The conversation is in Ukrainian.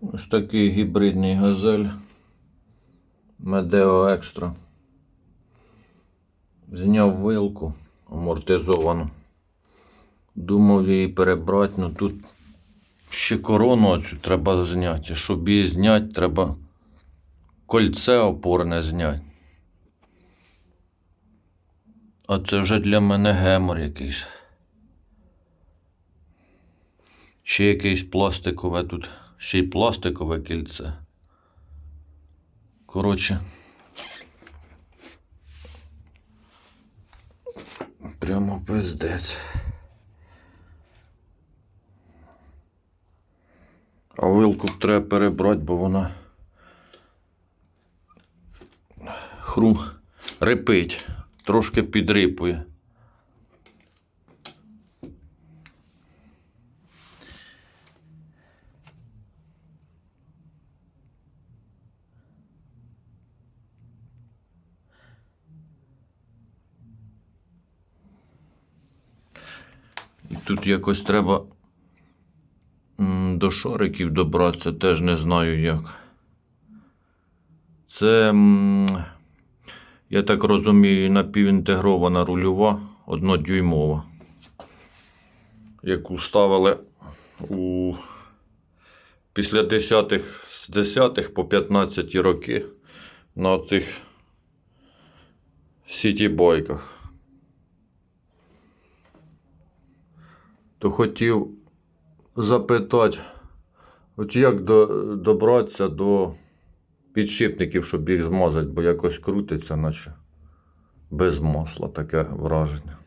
Ось такий гібридний газель Медео Екстра. Зняв вилку амортизовану. Думав її перебрати, але тут ще корону оцю треба зняти. Щоб її зняти, треба кольце опорне зняти. А це вже для мене гемор якийсь. Ще якесь пластикове тут, ще й пластикове кільце. Коротше. Прямо пиздець. А вилку треба перебрати, бо вона хру рипить, трошки підрипує. Тут якось треба до шариків добратися, теж не знаю як. Це, я так розумію, напівінтегрована рульова однодюймова, яку ставили у після 10-х, з 10-х по 15 роки на цих сітібойках. То хотів запитати, от як до, добратися до підшипників, щоб їх змазати, бо якось крутиться, наче без масла таке враження.